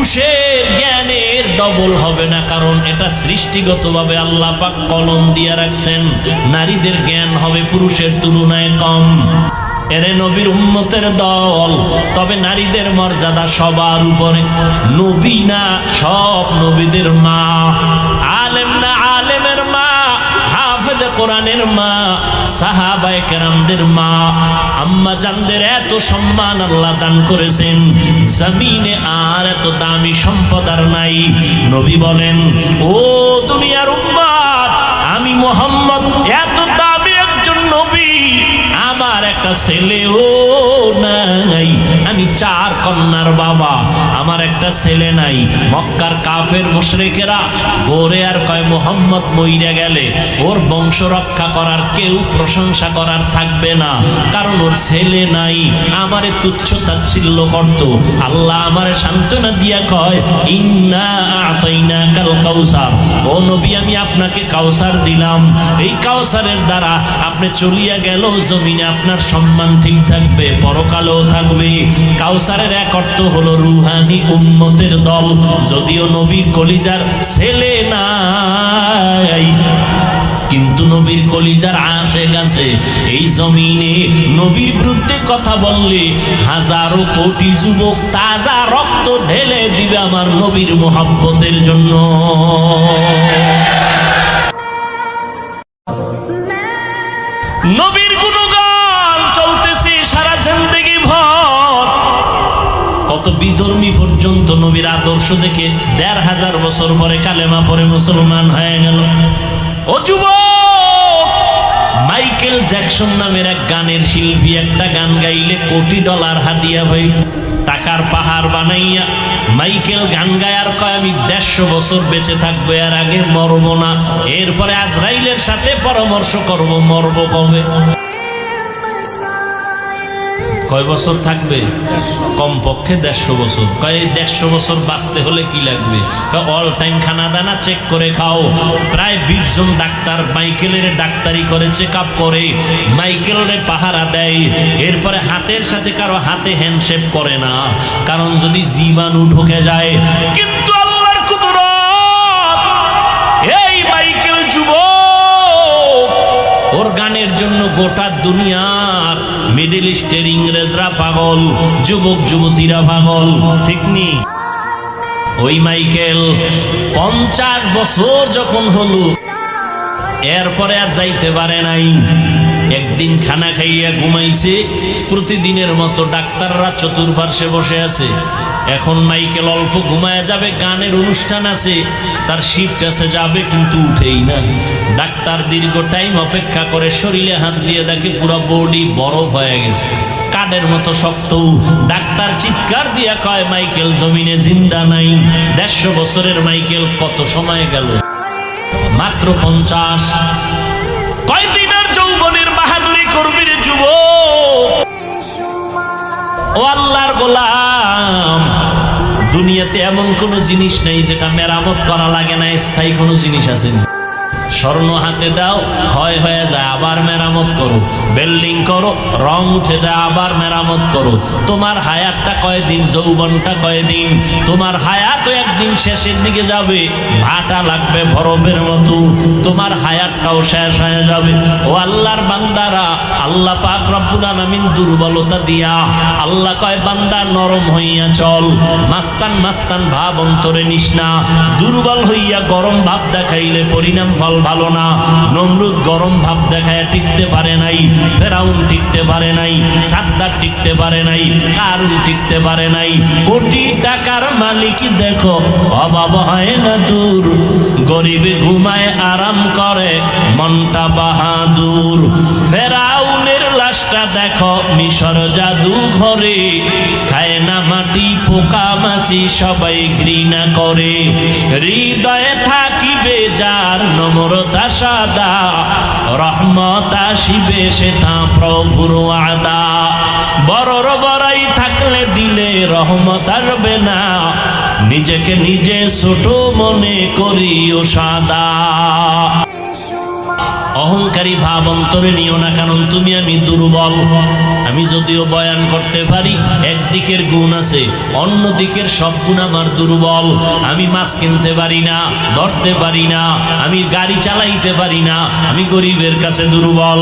পুরুষের জ্ঞানের ডবল হবে না, কারণ এটা সৃষ্টিগতভাবে আল্লাহ পাক কলম দিয়ে রাখছেন। নারীদের জ্ঞান হবে পুরুষের তুলনায় কম। এরে নবীর উম্মতের দল, তবে নারীদের মর্যাদা সবার উপরে। নবী না, সব নবীদের মা। কোরআনের মা, সাহাবায়ে কেরামদের মা, আম্মা জানদের এত সম্মান আল্লাহ দান করেছেন, জমিনে আর এত দামি সম্পদ আর নাই। নবী বলেন, ও দুনিয়ার উম্মাদ, আমি মোহাম্মদ, এত দামি একজন নবী, আমার একটা ছেলেও নাই, আমি চার কন্যার বাবা। আমার একটা ছেলে নাই, মক্কার কাফের মুশরিকেরা, গোরে আর কয় মোহাম্মদ মইরা গেলে, ওর বংশ রক্ষা করার কেউ প্রশংসা করার থাকবে না, কারণ ওর ছেলে নাই, আমারে তুচ্ছ তাচ্ছিল্য করত। আল্লাহ আমারে সান্ত্বনা দিয়া কয়, ইন্না আতাইনা কাল কাউসার। ও নবী, আমি আপনাকে কাউসার দিলাম। এই কাউসারের দ্বারা আপনি চলিয়া গেল জমিনে আপনার সম্মান ঠিক থাকবে, পরকালেও থাকবে। কাউসারের এক অর্থ হলো রুহানি। উম্মতের দল যদিও নবীর কলিজার ছেলে নাই। কিন্তু নবীর কলিজার আসে গেছে এই জমিনে নবীর বিরুদ্ধে কথা বললে হাজারো কোটি যুবক তাজা রক্ত ঢেলে দিবে আমার নবীর মোহাব্বতের জন্য। নবীর আদর্শ দেখে দেড় হাজার বছর পরে কালেমা পরে মুসলমান হয়ে গেল। ও মাইকেল জ্যাকসন নামের এক গানের শিল্পী একটা গান গাইলে কোটি ডলার হাদিয়া ভাই। টাকার পাহাড় বানাইয়া মাইকেল গান গায়ার কয়, আমি দেড়শো বছর বেঁচে থাকব, এর আগে মরবো না। এরপরে আজরাইলের সাথে পরামর্শ করব, মরব কবে? কয় বছর থাকবে? কমপক্ষে দেড়শো বছর। কয় দেড়শো বছর বাঁচতে হলে কি লাগবে? অল টাইম খানা দানা চেক করে খাও। প্রায় বিশ জন ডাক্তার মাইকেলের ডাক্তারি করে চেক আপ করে। মাইকেলের পাহারা দেয়। এরপরে হাতের সাথে কারও হাতে হ্যান্ডশেপ করে না। কারণ যদি জীবাণু ঢুকে যায়, কিন্তু ওর গানের জন্য গোটা দুনিয়ার মিডিল ইস্টের ইংরেজরা পাগল, যুবক, যুবতীরা পাগল, ঠিক নি? ওই মাইকেল, পঞ্চাশ বছর যখন হলো, এরপরে আর যাইতে পারে নাই। একদিন খানা খাইয়া ঘুমাইছে, প্রতিদিনের মতো ডাক্তাররা চতুর্পার্শ্বে বসে আছে। এখন মাইকেল অল্প ঘুমায় যাবে, গানের অনুষ্ঠান আছে, তার শিফট আছে, যাবে কিন্তু উঠেই না। ডাক্তার দীর্ঘ টাইম অপেক্ষা করে শরীরে হাত দিয়ে দেখে পুরো বডি বরফ হয়ে গেছে। কাঠের মতো শক্ত। ডাক্তার চিৎকার দিয়া কয়, মাইকেল, জমিনে জিন্দা নাই। দেড়শো বছরের মাইকেল কত সময় গেল? মাত্র পঞ্চাশ। বাহাদুরি করবি যুব ও আল্লাহর গোলাম, দুনিয়াতে এমন কোনো জিনিস যেটা মেরামত করা লাগে না, স্থায়ী কোনো জিনিস আছে স্বর্ণ হাতে দাও, ক্ষয় হয়ে যায়, আবার মেরামত করো। বিল্ডিং করো, রং উঠে যায়, আবার মেরামত করো। তোমার হায়াতটা কয়দিন, যৌবনটা কয়দিন? তোমার একদিন শেষের দিকে যাবে। ভাটা লাগবে বরফের মতো। তোমার হায়াতটাও শেষ হয়ে যাবে। ও আল্লাহর বান্দারা আল্লাহ পাক রব্বুল আলামিন দুর্বলতা দিয়া আল্লাহ কয়, বান্দা নরম হইয়া চল, মাস্তান মাস্তান ভাব অন্তরে নিস না। দুর্বল হইয়া গরম ভাব দেখাইলে পরিণাম ফল ভালো না। নমরুদ গরম ভাব দেখায় টিকতে পারে নাই, ফেরাউন টিকতে পারে নাই সাদ্দার টিকতে পারে নাই, কারুন টিকতে পারে নাই। কোটি টাকার মালিক দেখো, অভাব হয় না দূর। গরিবে ঘুমায় আরাম করে, মনটা বাহাদুর। মিশর জাদু ঘরে, খায় না মাটি, পোকা মাসি সবাই ঘৃণা করে। হৃদয়ে থাকিবে যার নম্রতা সাদা, রহমত আসিবে সে তা প্রভুর আদা। বড়র বড়াই থাকলে দিলে রহমত আসবে না, নিজেকে নিজে ছোট মনে করিও সাদা। অহংকারী ভাব অন্তরে নিও না, কারণ তুমি আমি দুর্বল। আমি যদিও বয়ান করতে পারি, একদিকের গুণ আছে অন্য দিকের সব গুণ আমার দুর্বল। আমি মাছ কিনতে পারি না, ধরতে পারি না, আমি গাড়ি চালাইতে পারি না, আমি গরিবের কাছে দুর্বল।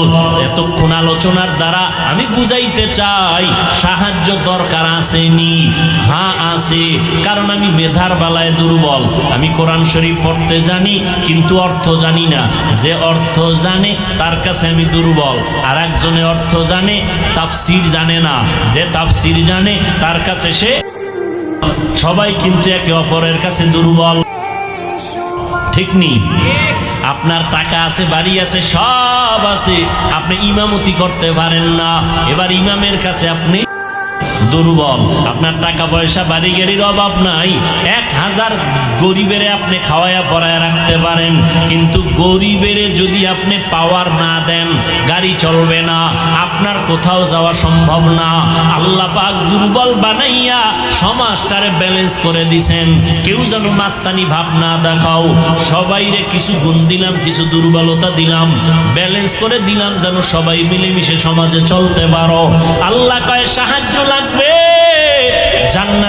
এতক্ষণ আলোচনার দ্বারা আমি বুঝাইতে চাই, সাহায্য দরকার আসেনি। হ্যাঁ আছে, কারণ আমি মেধার বেলায় দুর্বল। আমি কোরআন শরীফ পড়তে জানি, কিন্তু অর্থ জানি না। যে অর্থ জানে তার কাছে আমি দুর্বল। আর একজনে অর্থ জানে, তাফসির জানে না। যে তাফসির জানে, তার কাছে সে সবাই কিন্তু একে অপরের কাছে দুর্বল। ঠিক নেই? আপনার টাকা আছে, বাড়ি আছে, সব আছে। আপনি ইমামতি করতে পারেন না। এবার ইমামের কাছে আপনি দুর্বল। আপনার টাকা পয়সা বাড়ি গাড়ির অভাব নাই। এক হাজার গরিবের আপনি খাওয়াইয়া পড়ায় রাখতে পারেন। কিন্তু গরিবের যদি আপনি পাওয়ার না দেন, গাড়ি চলবে না, আপনার কোথাও যাওয়া সম্ভব না। আল্লাহ পাক দুর্বল বানাইয়া সমাজটারে ব্যালেন্স করে দিছেন। কেউ যেন মাস্তানি ভাব না দেখাও। সবাইরে কিছু গুণ দিলাম, কিছু দুর্বলতা দিলাম। ব্যালেন্স করে দিলাম যেন সবাই মিলেমিশে সমাজে চলতে পারো। আল্লাহ কয়, সাহায্য লাগবে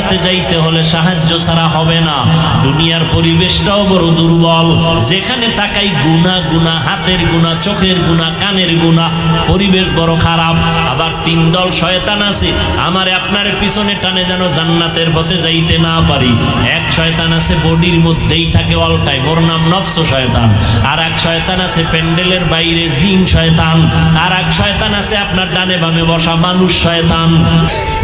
জান্নাতে যাইতে হলে সাহায্য ছাড়া হবে না। দুনিয়ার পরিবেশটাও বড় দুর্বল। যেখানে তাকাই গুণা গুণা, হাতের গুণা, চোখের গুণা, কানের গুণা, পরিবেশ বড় খারাপ। আবার তিন দল শয়তান আছে, আমারে আপনার পিছনে টানে যেন জান্নাতের পথে যাইতে না পারি। এক শয়তান আছে বডির মধ্যেই থাকে অল টাইম ওর নাম নফস শয়তান। আর এক শয়তান আছে প্যান্ডেলের বাইরে জিন শয়তান। আর এক শয়তান আছে আপনার ডানে বামে বসা মানুষ শয়তান।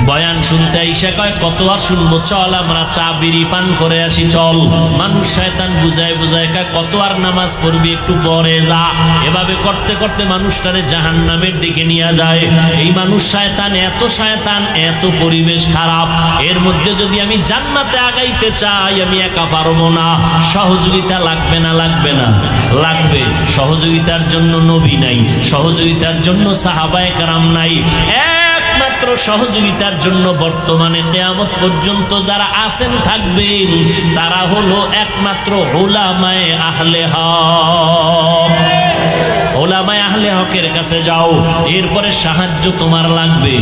বয়ান শুনতে আইসা কয়, কত আর শুনব? চল, আমরা চা, বিড়ি, পান করে আসি, চল। মানুষ শয়তান বুঝায় বুঝায় কয়, কত আর নামাজ পড়বি? একটু পরে যা। এভাবে করতে করতে মানুষটারে জাহান নামের দিকে নিয়ে যায়। এই মানুষ শয়তান, এত শয়তান, এত পরিবেশ খারাপ। এর মধ্যে যদি আমি জান্নাতে আগাইতে চাই, আমি একা পারব না। সহযোগিতা লাগবে না লাগবে না? লাগবে। সহযোগিতার জন্য নবী নাই, সহযোগিতার জন্য সাহাবায়ে কারাম নাই। একমাত্র সহযোগিতার জন্য বর্তমানে কেয়ামত পর্যন্ত যারা আছেন থাকবেন তারা হলো একমাত্র হোলামায় আহলে হক। হকের কাছে যাও, এরপরে সাহায্য তোমার লাগবে।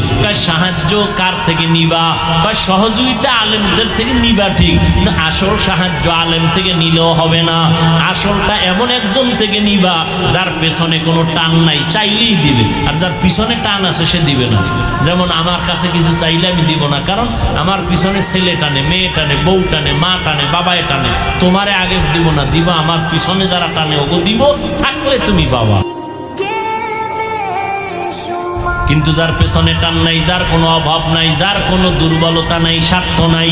সাহায্য কার থেকে নিবা? বা সহযোগিতা আলেমদের থেকে নিবা ঠিক আসল সাহায্য আলেম থেকে নিলেও হবে না। আসলটা এমন একজন থেকে নিবা, যার পেছনে কোনো টান নাই, চাইলেই দিবে। আর যার পিছনে টান আছে, সে দিবে না। যেমন আমার কাছে কিছু চাইলে আমি দিব না, কারণ আমার পিছনে ছেলে টানে, মেয়ে টানে, বউ টানে, মা টানে বাবায় টানে। তোমারে আগে দিব না, দিবা আমার পিছনে যারা টানে, ওগো দিব, থাকলে তুমি বাবা কিন্তু যার পেছনে টান নাই, যার কোনো অভাব নাই, যার কোনো দুর্বলতা নাই, স্বার্থ নাই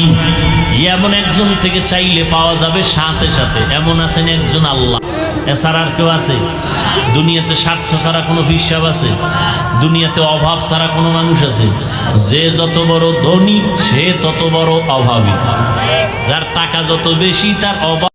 এমন একজন থেকে চাইলে পাওয়া যাবে সাথে সাথে। এমন আছেন একজন আল্লাহ। এছাড়া আর কেউ আছে? দুনিয়াতে স্বার্থ ছাড়া কোনো হিসাব আছে? দুনিয়াতে অভাব ছাড়া কোনো মানুষ আছে? যে যত বড় ধনী, সে তত বড় অভাবী। যার টাকা যত বেশি, তার অভাব